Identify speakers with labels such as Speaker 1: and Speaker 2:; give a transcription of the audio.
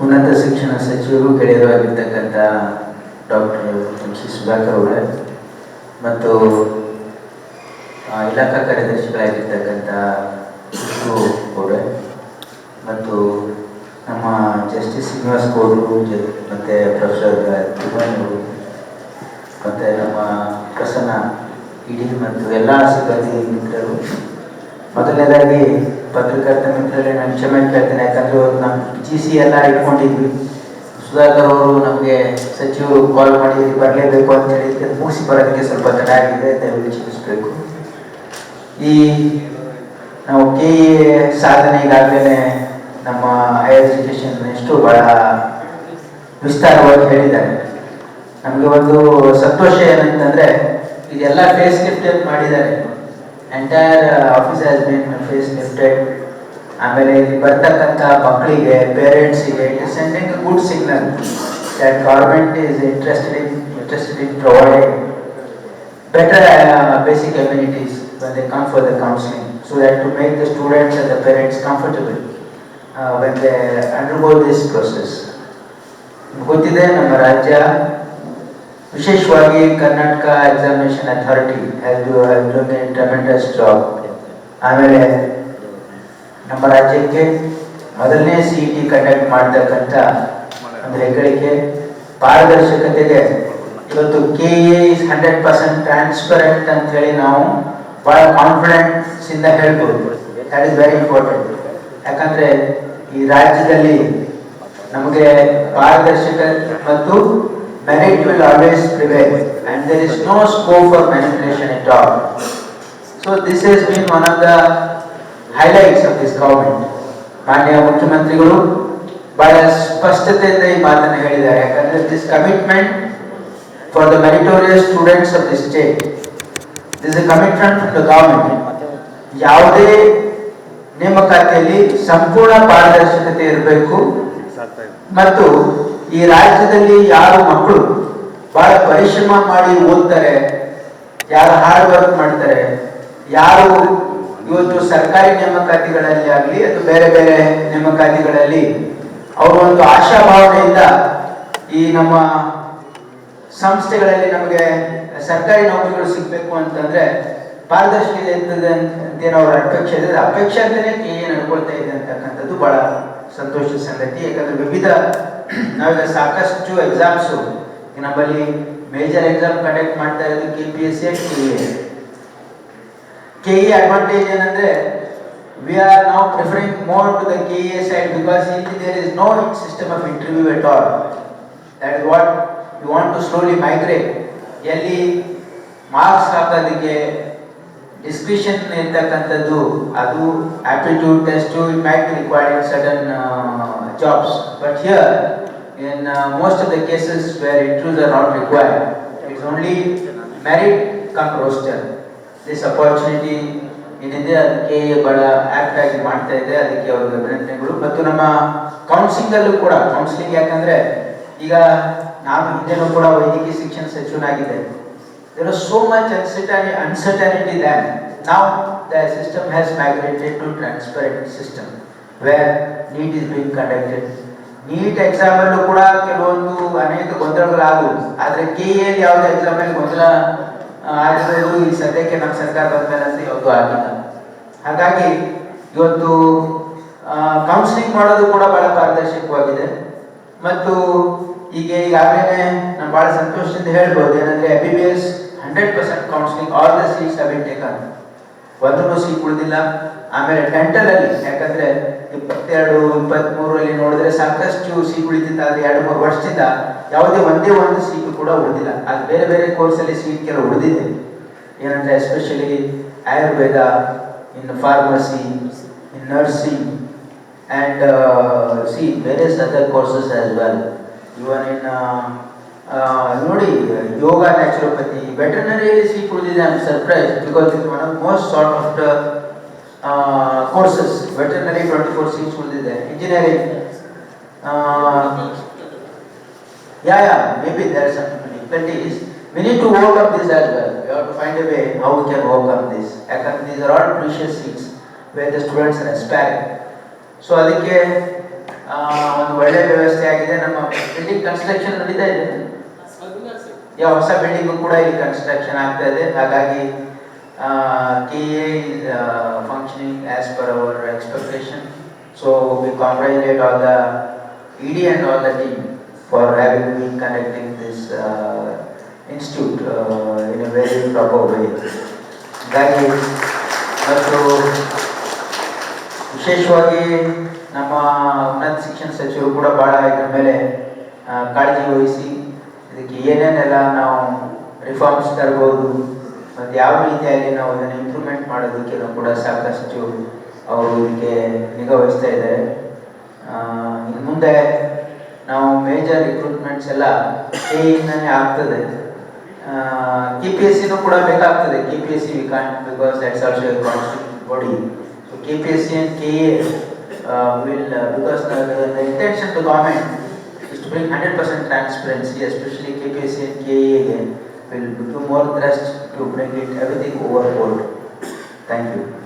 Speaker 1: ಆಚಾರ್ಯರಾಗಿರ್ತಕ್ಕಂಥ doctor M C Sudhakar ಅವರೇ, ಮತ್ತು ಇಲಾಖಾ ಕಾರ್ಯದರ್ಶಿಗಳಾಗಿರ್ತಕ್ಕಂಥ ಖುಷ್ಬು ಅವರೇ, ಮತ್ತು ನಮ್ಮ ಜಸ್ಟಿಸ್ ಶ್ರೀನಿವಾಸ್ ಗೌಡರು ಮತ್ತು ಪ್ರೊಫೆಸರ್ ತಿಮ್ಮಣ್ಣ ಮತ್ತು ನಮ್ಮ ಪ್ರಸನ್ನ, ಇಡೀ ಮತ್ತು ಎಲ್ಲ ಸಿಬ್ಬಂದಿ ಮಿತ್ರರು. ಮೊದಲನೇದಾಗಿ ಪತ್ರಕರ್ತ ಮಿತ್ರರೇ, ನಾನು ಕ್ಷಮೆ ಕೇಳ್ತೇನೆ. ಯಾಕಂದ್ರೆ ಇವತ್ತು ನಮ್ಮ ಜಿ ಸಿ ಎಲ್ಲ ಇಟ್ಕೊಂಡಿದ್ವಿ. ಸುಧಾಕರ್ ಅವರು ನಮಗೆ ಸಚಿವರು ಕಾಲ್ ಮಾಡಿ ಬರಲೇಬೇಕು ಅಂತ ಹೇಳಿದ್ರೆ ಮೂಸಿ ಬರೋದಕ್ಕೆ ಸ್ವಲ್ಪ ತಡ ಆಗಿದೆ. ದಯವಿಟ್ಟು ಕ್ಷಮಿಸಬೇಕು. ಈ ನಾವು ಕೆ ಎ ಸಾಧನೆ ಈಗಾಗಲೇ ನಮ್ಮ ಹೈಯರ್ ಎಜುಕೇಷನ್ ಎಷ್ಟು ಬಹಳ ವಿಸ್ತಾರವಾಗಿ ಹೇಳಿದ್ದಾರೆ. ನಮಗೆ ಒಂದು ಸಂತೋಷ ಏನಂತಂದ್ರೆ, ಇದೆಲ್ಲ ಫೇಸ್ ಗಿಫ್ಟ್ ಮಾಡಿದ್ದಾರೆ. Entire office has been face lifted ಆಮೇಲೆ ಇಲ್ಲಿ ಬರ್ತಕ್ಕಂಥ ಮಕ್ಕಳಿಗೆ ಪೇರೆಂಟ್ಸಿಗೆ it is sending a good signal that government is interested in interested in providing better uh, basic amenities when they come for the counseling so that to make the students and the parents comfortable uh, when they undergo this process. ನಿಮ್ಗೆ ಗೊತ್ತಿದೆ ನಮ್ಮ ರಾಜ್ಯ ವಿಶೇಷವಾಗಿ Karnataka examination authority tremendous job ಆಮೇಲೆ ನಮ್ಮ ರಾಜ್ಯಕ್ಕೆ ಮೊದಲನೇ C E T conduct ಮಾಡ್ತಕ್ಕಂಥ ಒಂದು ಹೆಗ್ಗಳಿಕೆ ಪಾರದರ್ಶಕತೆಗೆ ಇವತ್ತು K A is hundred percent transparent ಅಂತ ಹೇಳಿ ನಾವು ಬಹಳ ಕಾನ್ಫಿಡೆನ್ಸ್ ಇಂದ ಹೇಳ್ಬೋದು. ದಟ್ ಇಸ್ ವೆರಿ ಇಂಪಾರ್ಟೆಂಟ್ ಯಾಕಂದ್ರೆ ಈ ರಾಜ್ಯದಲ್ಲಿ ನಮಗೆ ಪಾರದರ್ಶಕ ಮತ್ತು merit will always prevail and there is no scope for manipulation at all. So this has been one of the highlights of this government. ಮಾನ್ಯ ಮುಖ್ಯಮಂತ್ರಿಗಳು ಬಹಳ ಸ್ಪಷ್ಟತೆಯಿಂದ ಈ ಮಾತನ್ನು ಹೇಳಿದ್ದಾರೆ ಯಾಕಂದ್ರೆ this commitment for the meritorious students of the state this commitment from the government ಯಾವುದೇ ನೇಮಕಾತಿಯಲ್ಲಿ ಸಂಪೂರ್ಣ ಪಾರದರ್ಶಕತೆ ಇರಬೇಕು ಮತ್ತು ಈ ರಾಜ್ಯದಲ್ಲಿ ಯಾರು ಮಕ್ಕಳು ಬಹಳ ಪರಿಶ್ರಮ ಮಾಡಿ ಓದ್ತಾರೆ, ಯಾರು ಹಾರ್ಡ್ ವರ್ಕ್ ಮಾಡ್ತಾರೆ, ಯಾರು ಇವತ್ತು ಸರ್ಕಾರಿ ನೇಮಕಾತಿಗಳಲ್ಲಿ ಆಗಲಿ ಅಥವಾ ಬೇರೆ ಬೇರೆ ನೇಮಕಾತಿಗಳಲ್ಲಿ, ಅವರು ಒಂದು ಆಶಾಭಾವನೆಯಿಂದ ಈ ನಮ್ಮ ಸಂಸ್ಥೆಗಳಲ್ಲಿ ನಮಗೆ ಸರ್ಕಾರಿ ನೌಕರಿಗಳು ಸಿಗ್ಬೇಕು ಅಂತಂದ್ರೆ ಪಾರದರ್ಶಕತೆ ಇರ್ತದೆ ಅಂತ ಏನೋ ಅವ್ರ ಅಪೇಕ್ಷೆ ಇದೆ ಅಪೇಕ್ಷೆ ಅಂತಲೇ ಏನು ಅನ್ಕೊಳ್ತಾ ಇದೆ ಅಂತಕ್ಕಂಥದ್ದು ಬಹಳ ಸಂತೋಷದ ಸಂಗತಿ. ಯಾಕಂದ್ರೆ ವಿವಿಧ ನಾವೀಗ ಸಾಕಷ್ಟು ಎಕ್ಸಾಮ್ಸು ನಮ್ಮಲ್ಲಿ ಮೇಜರ್ ಎಕ್ಸಾಮ್ ಕಂಡಕ್ಟ್ ಮಾಡ್ತಾ ಇರೋದು K P S C K A K advantage ಏನಂದ್ರೆ ವಿ ಆರ್ ನಾವು preferring more to the K A side because ಇಲ್ಲಿ there is no system of interview at all that is what you want to slowly migrate ಎಲ್ಲಿ marks ಹಾಕೋದಕ್ಕೆ discretion ಇರ್ತಕ್ಕಂಥದ್ದು ಅದು aptitude test be required certain jobs but here in most of the cases where interviews are not required it's only merit cum roster this opportunity ಏನಿದೆ ಅದಕ್ಕೆ ಬಹಳ act ಆಗಿ ಮಾಡ್ತಾ ಇದೆ. ಅದಕ್ಕೆ ಅವ್ರ ಅಭಿನಂದನೆಗಳು. ಮತ್ತು ನಮ್ಮ ಕೌನ್ಸಿಲಿಂಗ್ ಅಲ್ಲೂ ಕೂಡ ಕೌನ್ಸಿಲಿಂಗ್ ಯಾಕಂದ್ರೆ, ಈಗ ನಾನು ಹಿಂದೆನೂ ಕೂಡ ವೈದ್ಯಕೀಯ ಶಿಕ್ಷಣ ಸಚಿವನಾಗಿದ್ದೆ there was so much uncertainty, then. Now the system has migrated to transparent system where NEET is being conducted. NEET exam ಅಲ್ಲೂ ಕೂಡ ಕೆಲವೊಂದು ಅನೇಕ ಗೊಂದಲಗಳಾದವು ಆದರೆ ಕೆ ಎಲ್ ಯಾವುದೇ ಎಕ್ಸಾಮ್ ಅಲ್ಲಿ ಗೊಂದಲ ಆಗಿರೋದು ಈ ಸದ್ಯಕ್ಕೆ ನಮ್ಮ ಸರ್ಕಾರ ಬಂದ ಅಂತ ಯಾವುದು ಆಗಿಲ್ಲ ಹಾಗಾಗಿ ಇವತ್ತು ಕೌನ್ಸಿಲಿಂಗ್ ಮಾಡೋದು ಕೂಡ ಬಹಳ ಪಾರದರ್ಶಕವಾಗಿದೆ ಮತ್ತು ಈಗ ಈಗಾಗಲೇ ನಾನು ಬಹಳ ಸಂತೋಷದಿಂದ ಹೇಳ್ಬೋದು, ಏನಂದ್ರೆ M B B S hundred percent counselling all the seats been taken ಒಂದೂ ಸೀಟ್ ಉಳಿದಿಲ್ಲ, ಆಮೇಲೆ ಡೆಂಟಲ್ ಅಲ್ಲಿ, ಯಾಕಂದ್ರೆ ಇಪ್ಪತ್ತೆರಡು ಇಪ್ಪತ್ಮೂರಲ್ಲಿ ನೋಡಿದ್ರೆ ಸಾಕಷ್ಟು ಸೀಟ್ ಉಳಿದಿತ್ತು ಆದ್ರೆ ಎರಡು ಮೂರು ವರ್ಷದಿಂದ ಯಾವುದೇ ಒಂದೇ ಒಂದು ಸೀಟ್ ಕೂಡ ಉಳಿದಿಲ್ಲ. ಅದು ಬೇರೆ ಬೇರೆ ಕೋರ್ಸ್ ಅಲ್ಲಿ ಸೀಟ್ ಕೆಲವು ಉಳಿದಿದೆ. ಏನಂದ್ರೆ especially Ayurveda in pharmacy in nursing and C various other courses as as well. Even in uh, uh, ನೋಡಿ ಯೋಗ ನ್ಯಾಚುರೋಪತಿ ವೆಟರ್ನರಿಯಲ್ಲಿ ಸೀಟ್ ಉಳಿದಿದೆ I am surprise because it one of most sort of the courses veterinary twenty four seats ಉಳಿದಿದೆ engineering yeah yeah maybe there some difficulties we need to overcome this as well. We have to find a way how we can overcome this. ಯಾಕಂದ್ರೆ these are all precious seats where the students are aspiring. So ಅದಕ್ಕೆ ಆ, ಒಂದು ಒಳ್ಳೆ ವ್ಯವಸ್ಥೆ ಆಗಿದೆ. ನಮ್ಮ building construction ನಡೀತಾ ಇದೆ. ಯಾವ ಹೊಸ ಬಿಲ್ಡಿಂಗ್ ಕೂಡ ಇಲ್ಲಿ ಕನ್ಸ್ಟ್ರಕ್ಷನ್ ಆಗ್ತಾ ಇದೆ. ಹಾಗಾಗಿ K A functioning as per our expectation so we congratulate all the ED and all the team for having been connecting this institute in a very proper way ಹಾಗಾಗಿ, ಮತ್ತು ವಿಶೇಷವಾಗಿ ನಮ್ಮ ಶಿಕ್ಷಣ ಸಚಿವರು ಕೂಡ ಬಹಳ ಇದ್ರ ಮೇಲೆ ಕಾಳಜಿ ವಹಿಸಿ ಇದಕ್ಕೆ ಏನೇನೆಲ್ಲ ನಾವು ರಿಫಾರ್ಮ್ಸ್ ತರಬಹುದು ಮತ್ತು ಯಾವ ರೀತಿಯಾಗಿ ನಾವು ಇದನ್ನು ಇಂಪ್ರೂವ್ಮೆಂಟ್ ಮಾಡೋದಕ್ಕೆ ಕೂಡ ಸಾಕಷ್ಟು ಅವರು ಇದಕ್ಕೆ ನಿಗಾ ವಹಿಸ್ತಾ ಇದ್ದಾರೆ. ಇನ್ನು ಮುಂದೆ ನಾವು ಮೇಜರ್ ರಿಕ್ರೂಟ್ಮೆಂಟ್ಸ್ ಎಲ್ಲ ಇಂದನೇ ಆಗ್ತದೆ. ಕೆ ಪಿ ಎಸ್ ಸಿನೂ ಕೂಡ ಬೇಕಾಗ್ತದೆ. K P S C we because that's also a body so K P S C and K A uh, will uh, because the, the, the intention to government is to bring 100% transparency, especially KPC and KEA will do more thrust to bring it everything overboard. Thank you.